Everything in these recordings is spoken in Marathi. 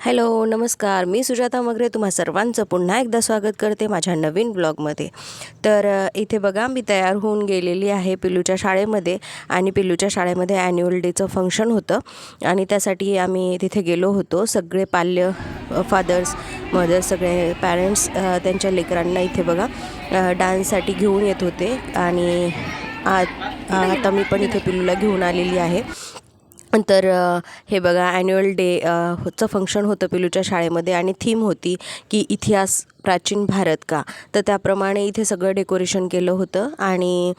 हॅलो नमस्कार. मी सुजाता मगरे. तुम्हा सर्वांचं पुन्हा एकदा स्वागत करते माझ्या नवीन ब्लॉगमध्ये. तर इथे बघा मी तयार होऊन गेलेली आहे पिल्लूच्या शाळेमध्ये आणि पिल्लूच्या शाळेमध्ये ॲन्युअल डेचं फंक्शन होतं. आणि त्यासाठी आम्ही तिथे गेलो होतो. सगळे पाल्य फादर्स मदर्स सगळे पॅरेंट्स त्यांच्या लेकरांना इथे बघा डान्ससाठी घेऊन येत होते. आणि आ- आता मी पण इथे पिल्लूला घेऊन आलेली आहे. तर हे बघा ॲन्युअल डे चं फंक्शन होतं पिलूच्या शाळेमध्ये आणि थीम होती की इतिहास प्राचीन भारत का. तर त्याप्रमाणे इथे सगळं डेकोरेशन केलं होतं आणि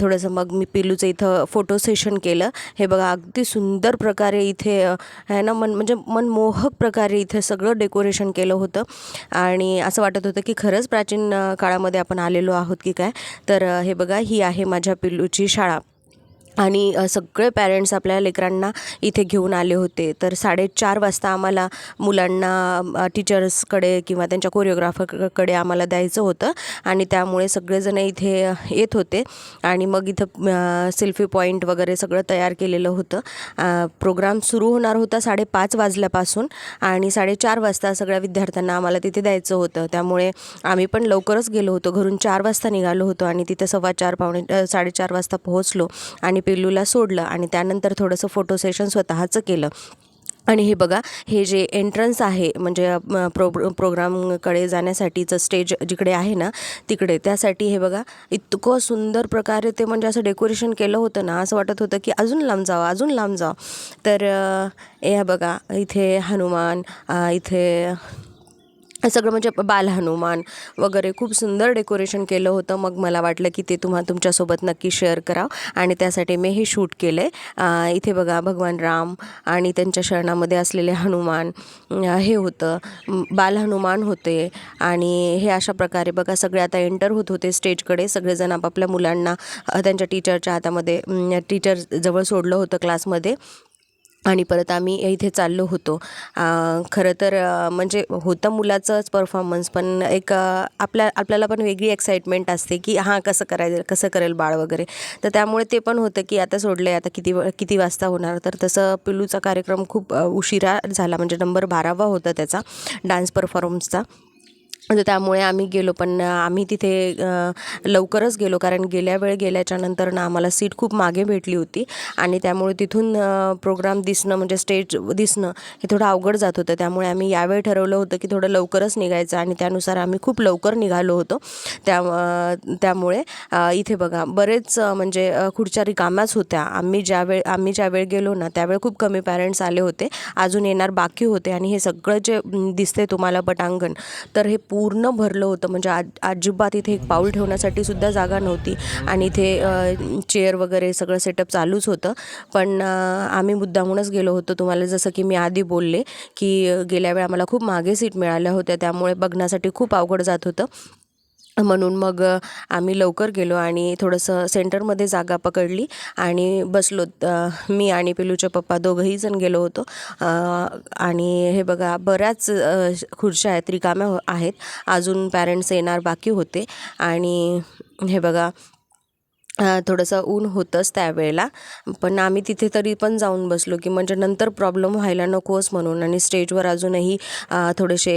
थोडंसं मग मी पिलूचं इथं फोटो सेशन केलं. हे बघा अगदी सुंदर प्रकारे इथे आहे ना मन म्हणजे मनमोहक प्रकारे इथे सगळं डेकोरेशन केलं होतं. आणि असं वाटत होतं की खरंच प्राचीन काळामध्ये आपण आलेलो आहोत की काय. तर हे बघा ही आहे माझ्या पिल्लूची शाळा. आणि सगळे पॅरेंट्स आपल्या लेकरांना इथे घेऊन आले होते. तर साडेचार वाजता आम्हाला मुलांना टीचर्सकडे किंवा त्यांच्या कोरिओग्राफरकडे आम्हाला द्यायचं होतं आणि त्यामुळे सगळेजण इथे येत होते. आणि मग इथं सेल्फी पॉईंट वगैरे सगळं तयार केलेलं होतं. प्रोग्राम सुरू होणार होता साडेपाच वाजल्यापासून आणि साडेचार वाजता सगळ्या विद्यार्थ्यांना आम्हाला तिथे द्यायचं होतं. त्यामुळे आम्ही पण लवकरच गेलो होतो. घरून चार वाजता निघालो होतो आणि तिथे सव्वा चार पावणे साडेचार वाजता पोहोचलो आणि पिल्लूला सोडलं आणि त्यानंतर थोडंसं फोटो सेशन स्वतःचं केलं. आणि हे बघा हे जे एंट्रन्स आहे म्हणजे प्रो प्रोग्रामकडे जाण्यासाठीचं स्टेज जिकडे आहे ना तिकडे. त्यासाठी हे बघा इतकं सुंदर प्रकारे ते म्हणजे असं डेकोरेशन केलं होतं ना असं वाटत होतं की अजून लांब जावं अजून लांब जावं. तर हे बघा इथे हनुमान इथे सगळं म्हणजे बाल हनुमान वगैरे खूप सुंदर डेकोरेशन केलं होतं. मग मला वाटलं की ते तुम्हा तुमच्यासोबत नक्की शेअर करा आणि त्यासाठी मी हे शूट केलं आहे इथे बघा भगवान राम आणि त्यांच्या शरणामध्ये असलेले हनुमान हे होतं. बाल हनुमान होते आणि हे अशा प्रकारे बघा सगळे आता एंटर होत होते स्टेजकडे. सगळेजण आपापल्या मुलांना त्यांच्या टीचरच्या हातामध्ये टीचर जवळ सोडलं होतं क्लासमध्ये आणि परत आम्ही इथे चाललो होतो. खरं तर म्हणजे होतं मुलाचंच परफॉर्मन्स पण एक आपल्या आपल्याला पण वेगळी एक्साइटमेंट असते की हां कसं करायचं कसं करेल बाळ वगैरे. तर त्यामुळे ते पण होतं की आता सोडलं आहे आता किती किती वाजता होणार. तर तसं पिल्लूचा कार्यक्रम खूप उशिरा झाला म्हणजे नंबर बारावा होता त्याचा डान्स परफॉर्मन्सचा तर त्यामुळे आम्ही गेलो पण आम्ही तिथे लवकरच गेलो. कारण गेल्या वेळ गेल्याच्यानंतर ना आम्हाला सीट खूप मागे भेटली होती. आणि त्यामुळे तिथून प्रोग्राम दिसणं म्हणजे स्टेज दिसणं हे थोडं अवघड जात होतं. त्यामुळे आम्ही यावेळी ठरवलं होतं की थोडं लवकरच निघायचं. आणि त्यानुसार आम्ही खूप लवकर निघालो होतो. त्या त्यामुळे इथे बघा बरेच म्हणजे खुर्च्या रिकाम्याच होत्या. आम्ही ज्यावेळ आम्ही ज्यावेळी गेलो ना त्यावेळी खूप कमी पॅरेंट्स आले होते. अजून येणार बाकी होते. आणि हे सगळं जे दिसते तुम्हाला पटांगण तर हे पूर्ण भरलं होतं. म्हणजे आज अजिबात इथे एक पाऊल ठेवण्यासाठी सुद्धा जागा नव्हती. आणि इथे चेअर वगैरे सगळं सेटअप चालूच होतं. पण आम्ही मुद्दामूनच गेलो होतो. तुम्हाला जसं की मी आधी बोलले की गेल्या वेळा आम्हाला खूप मागे सीट मिळाल्या होत्या. त्यामुळे बघण्यासाठी खूप अवघड जात होतं. म्हणून मग आम्ही लवकर गेलो आणि थोडंसं सेंटरमध्ये जागा पकडली आणि बसलो. मी आणि पिलूचे पप्पा दोघंही जण गेलो होतो. आणि हे बघा बऱ्याच खुर्च्या आहेत रिकाम्या आहेत. अजून पॅरेंट्स येणार बाकी होते. आणि हे बघा थोडंसं ऊन होतंच त्यावेळेला. पण आम्ही तिथे तरी पण जाऊन बसलो की म्हणजे नंतर प्रॉब्लेम व्हायला नकोच म्हणून आणि स्टेजवर अजूनही थोडेसे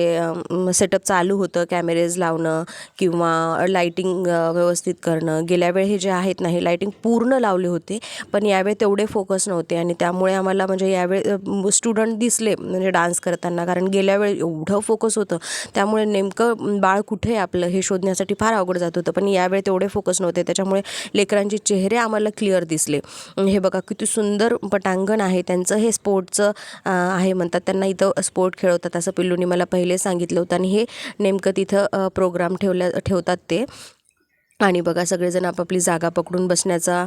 सेटअप चालू होतं कॅमेरेज लावणं किंवा लाईटिंग व्यवस्थित करणं. गेल्या वेळ हे जे आहेत ना हे लाईटिंग पूर्ण लावले होते पण यावेळी तेवढे फोकस नव्हते आणि त्यामुळे आम्हाला म्हणजे यावेळी स्टुडंट दिसले म्हणजे डान्स करताना कारण गेल्या वेळी एवढं फोकस होतं. त्यामुळे नेमकं बाळ कुठे आहे आपलं हे शोधण्यासाठी फार अवघड जात होतं पण यावेळी तेवढे फोकस नव्हते. त्याच्यामुळे लेकरांचे चेहरे आम्हाला क्लिअर दिसले. हे बघा किती सुंदर पटांगण आहे. त्यांचं हे स्पोर्टचं आहे म्हणतात. त्यांना इथं स्पोर्ट खेळवतात असं पिल्लूनी मला पहिले सांगितलं होतं. आणि हे नेमकं तिथं प्रोग्राम ठेवल्या ठेवतात ते. आणि बघा सगळेजण आपापली जागा पकडून बसण्याचा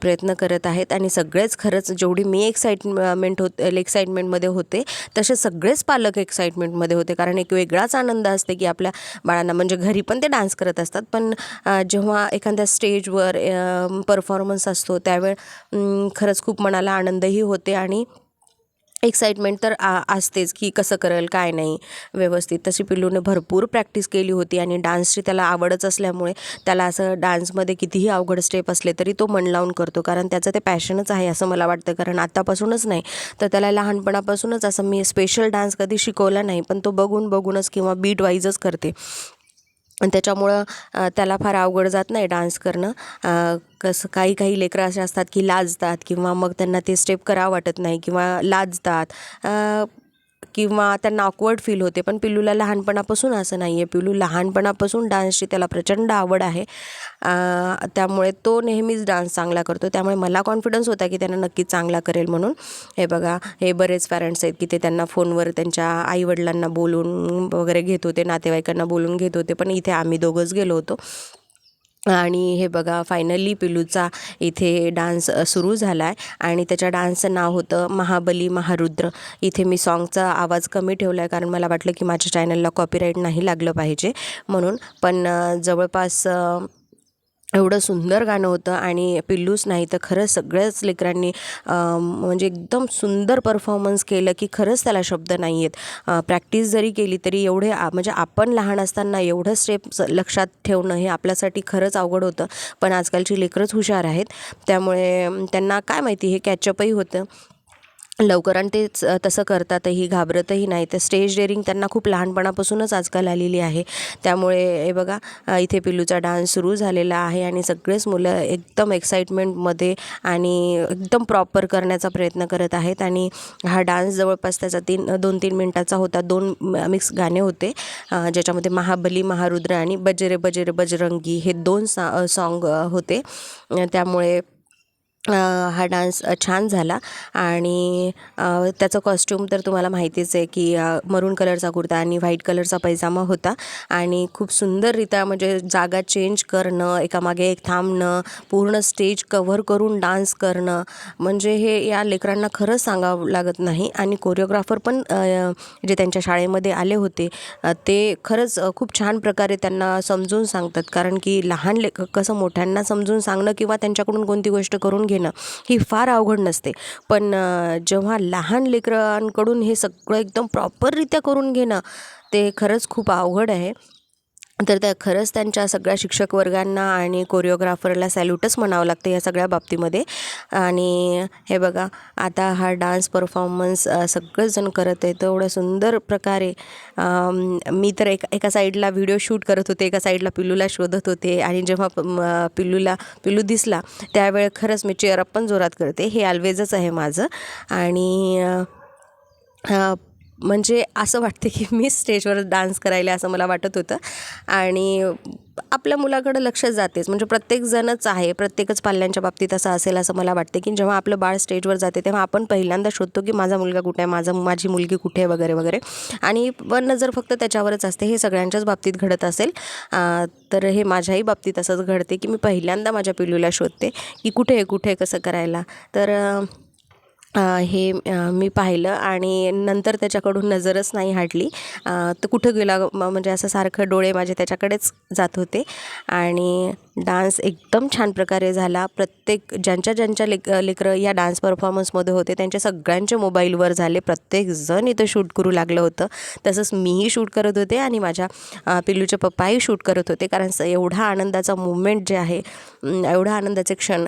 प्रयत्न करत आहेत आणि सगळेच खरंच जेवढी मी एक्साइटमेंट होत एक्साइटमेंटमध्ये होते तसे सगळेच पालक एक्साइटमेंटमध्ये होते. कारण एक वेगळाच आनंद असते की आपल्या बाळांना म्हणजे घरी पण ते डान्स करत असतात पण जेव्हा एखाद्या स्टेजवर परफॉर्मन्स असतो त्यावेळ खरंच खूप मनाला आनंदही होते आणि एक्साइटमेंट तर आ असतेच की कसं करेल काय नाही. व्यवस्थित तशी पिल्लूने भरपूर प्रॅक्टिस केली होती आणि डान्सची त्याला आवडच असल्यामुळे त्याला असं डान्समध्ये कितीही अवघड स्टेप असले तरी तो मन लावून करतो. कारण त्याचं ते पॅशनच आहे असं मला वाटतं. कारण आत्तापासूनच नाही तर त्याला लहानपणापासूनच असं मी स्पेशल डान्स कधी शिकवला नाही पण तो बघून बघूनच किंवा बीट वाईजच करते. त्याच्यामुळं त्याला फार अवघड जात नाही डान्स करणं. कसं काही काही लेकरं असे असतात की लाजतात किंवा मग त्यांना ते स्टेप करावं वाटत नाही किंवा लाजतात. किंवा त्यांना ऑकवर्ड फील होते. पण पिल्लूला लहानपणापासून असं नाही आहे पिल्लू लहानपणापासून डान्सची त्याला प्रचंड आवड आहे. त्यामुळे तो नेहमीच डान्स चांगला करतो. त्यामुळे मला कॉन्फिडन्स होता की त्यांना नक्कीच चांगला करेल म्हणून. हे बघा हे बरेच पॅरेंट्स आहेत की ते त्यांना फोनवर त्यांच्या आईवडिलांना बोलून वगैरे घेत होते नातेवाईकांना बोलून घेत होते. पण इथे आम्ही दोघंच गेलो होतो. आणि हे बघा फायनली पिलूचा इथे डान्स सुरू झाला आहे आणि त्याच्या डान्सचं नाव होतं महाबली महारुद्र. इथे मी सॉन्गचा आवाज कमी ठेवला आहे कारण मला वाटलं की माझ्या चॅनलला कॉपीराईट नाही लागलं पाहिजे. म्हणून पण जवळपास एवढं सुंदर गाणं होतं आणि पिल्लूच नाही तर खरंच सगळ्याच लेकरांनी म्हणजे एकदम सुंदर परफॉर्मन्स केलं की खरंच त्याला शब्द नाही आहेत प्रॅक्टिस जरी केली तरी एवढे म्हणजे आपण लहान असताना एवढं स्टेप लक्षात ठेवणं हे आपल्यासाठी खरंच अवघड होतं. पण आजकालची लेकरंच हुशार आहेत. त्यामुळे त्यांना काय माहिती हे कॅचअपही होतं. लवकर आणि तेच तसं करतातही घाबरतही नाही. तर स्टेज डेअरिंग त्यांना खूप लहानपणापासूनच आजकाल आलेली आहे. त्यामुळे हे बघा इथे पिल्लूचा डान्स सुरू झालेला आहे आणि सगळेच मुलं एकदम एक्साइटमेंटमध्ये आणि एकदम प्रॉपर करण्याचा प्रयत्न करत आहेत. आणि हा डान्स जवळपास त्याचा तीन दोन तीन मिनटाचा होता. दोन मिक्स गाणे होते. ज्याच्यामध्ये महाबली महारुद्र आणि बजरे बजरे बजरंगी हे दोन सा सॉन्ग होते. त्यामुळे हा डान्स छान झाला. आणि त्याचं कॉस्ट्यूम तर तुम्हाला माहितीच आहे की मरून कलरचा कुर्ता आणि व्हाईट कलरचा पैजामा होता. आणि खूप सुंदररित्या म्हणजे जागा चेंज करणं एकामागे एक थांबणं पूर्ण स्टेज कव्हर करून डान्स करणं म्हणजे हे या लेकरांना खरंच सांगावं लागत नाही. आणि कोरिओग्राफर पण जे त्यांच्या शाळेमध्ये आले होते ते खरंच खूप छान प्रकारे त्यांना समजून सांगतात. कारण की लहान लेख कसं मोठ्यांना समजून सांगणं किंवा त्यांच्याकडून कोणती गोष्ट करून घेणं ही फार अवघड नसते. पण जेव्हा लहान लेकरांकडून हे सगळं एकदम प्रॉपररित्या करून घेणं ते खरंच खूप अवघड आहे. तर त्या खरंच त्यांच्या सगळ्या शिक्षक वर्गांना आणि कोरिओग्राफरला सॅल्यूटच म्हणावं लागतं या सगळ्या बाबतीमध्ये. आणि हे बघा आता हा डान्स परफॉर्मन्स सगळंजण करत आहे तेवढं सुंदर प्रकारे मी तर एका एका साईडला व्हिडिओ शूट करत होते एका साईडला पिल्लूला शोधत होते. आणि जेव्हा पिल्लूला पिल्लू दिसला त्यावेळ खरंच मी चेअरअप पण जोरात करते. हे ऑलवेजच आहे माझं. आणि म्हणजे असं वाटते की मी स्टेजवर डान्स करायला असं मला वाटत होतं. आणि आपल्या मुलाकडं लक्ष जातेच. म्हणजे प्रत्येकजणच आहे. प्रत्येकच पाल्यांच्या बाबतीत असं असेल असं मला वाटते की जेव्हा आपलं बाळ स्टेजवर जाते तेव्हा आपण पहिल्यांदा शोधतो की माझा मुलगा कुठे आहे? माझा माझी मुलगी कुठे आहे? वगैरे वगैरे. आणि पण नजर फक्त त्याच्यावरच असते. हे सगळ्यांच्याच बाबतीत घडत असेल. तर हे माझ्याही बाबतीत असंच घडते की मी पहिल्यांदा माझ्या पिलूला शोधते की कुठे आहे? कुठे कसं करायला? तर हे मी पाहिलं आणि नंतर त्याच्याकडून नजरच नाही हटली. तर कुठं गेला म्हणजे असं सारखं डोळे माझे त्याच्याकडेच जात होते. आणि डान्स एकदम छान प्रकारे झाला. प्रत्येक ज्यांच्या ज्यांच्या लेक लेकरं या डान्स परफॉर्मन्समध्ये होते त्यांच्या सगळ्यांच्या मोबाईलवर झाले. प्रत्येकजण इथं शूट करू लागलं होतं. तसंच मीही शूट करत होते आणि माझ्या पिल्लूचे पप्पाही शूट करत होते. कारण एवढा आनंदाचा मुवमेंट जे आहे एवढा आनंदाचे क्षण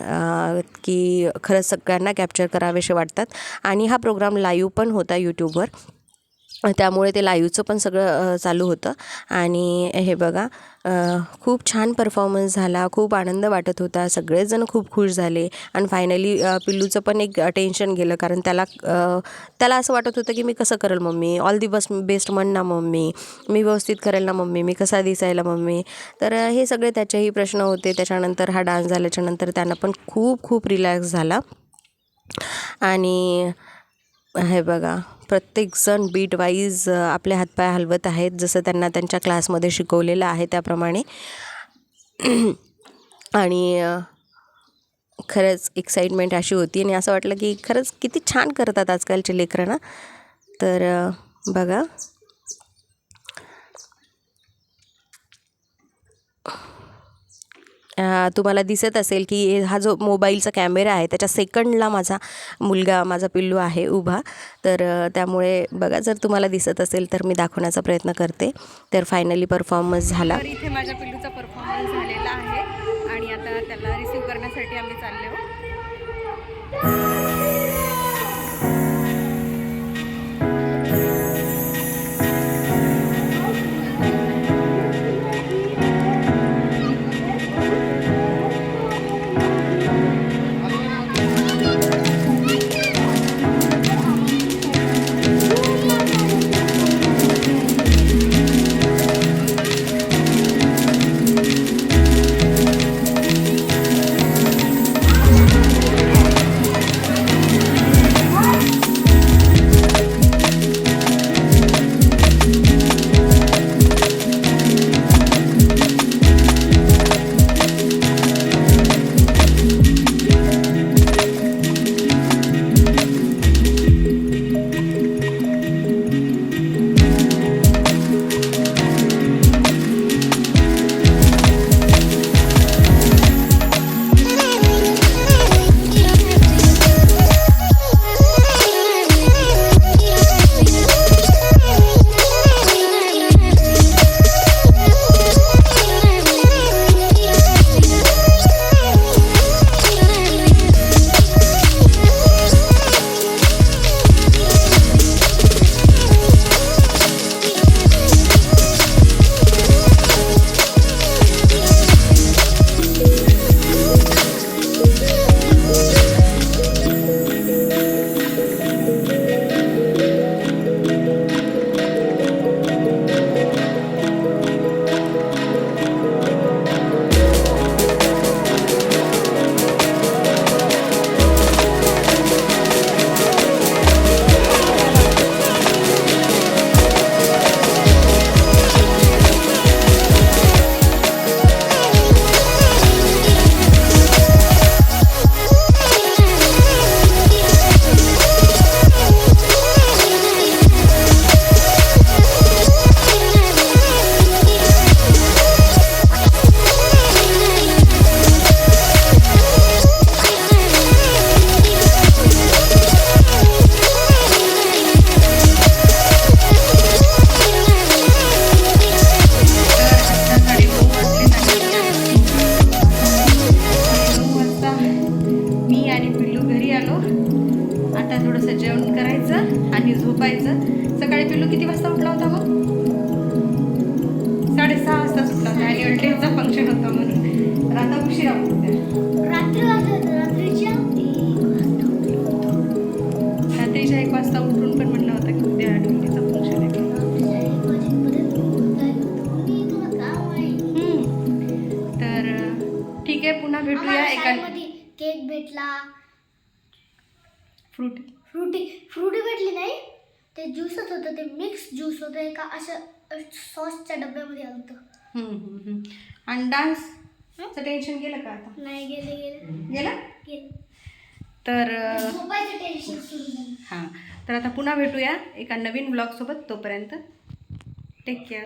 की खरंच सगळ्यांना कॅप्चर करावेसे वाटतात. आणि हा प्रोग्राम लाईव्ह पण होता यूट्यूबवर त्यामुळे ते लाईव्हचं पण सगळं चालू होतं. आणि हे बघा खूप छान परफॉर्मन्स झाला खूप आनंद वाटत होता सगळेजण खूप खुश झाले. आणि फायनली पिल्लूचं पण एक टेन्शन गेलं कारण त्याला त्याला असं वाटत होतं की मी कसं करेल मम्मी? ऑल दी बस बेस्ट म्हण ना मम्मी? मी व्यवस्थित करेल ना मम्मी? मी कसा दिसायला मम्मी? तर हे सगळे त्याचेही प्रश्न होते. त्याच्यानंतर हा डान्स झाल्याच्यानंतर त्यांना पण खूप खूप रिलॅक्स झाला. आणि हे बघा प्रत्येकजण बीट वाईज आपले हातपाय हलवत आहेत जसं त्यांना त्यांच्या क्लासमध्ये शिकवलेलं आहे त्याप्रमाणे. आणि खरंच एक्साइटमेंट अशी होती आणि असं वाटलं की खरंच किती छान करतात आजकालचे लेकरं ना. तर बघा. तुम्हाला दिसत असेल की हा जो मोबाईलचा कॅमेरा आहे त्याच्या सेकंडला माझा मुलगा माझा पिल्लू आहे उभा. तर त्यामुळे बघा जर तुम्हाला दिसत असेल तर मी दाखवण्याचा प्रयत्न करते. तर फायनली परफॉर्मन्स झाला. इथे माझ्या पिल्लूचा परफॉर्मन्स झालेला आहे. आणि आता त्याला रिसीव करण्यासाठी आम्ही चाललो झोपायचं सकाळी पिल्लू किती वाजता उठला होता मग साडेसहा वाजता सुटला होता. ॲन्युअल डेचा फंक्शन होता म्हणून. आता उशिरा रात्रीच्या एक वाजता उठून पण म्हणलं होतं की उद्या डेचा फंक्शन आहे. तर ठीक आहे पुन्हा भेटूया एका केक भेटला. फ्रूट. फ्रुटी फ्रुटी भेटली नाही? ते ज्यूसच होतं ते मिक्स ज्यूस होतं एका असं सॉसच्या डब्यामध्ये आलं होतं. हम्म, हम्म, हम्म. आणि डान्सचं टेन्शन गेलं का आता? नाही गेले गेले. गेलं? गेले. तर अं, झोपायचं टेन्शन सुरू झालं. हां. तर आता पुन्हा भेटूया एका नवीन ब्लॉगसोबत तोपर्यंत. Take care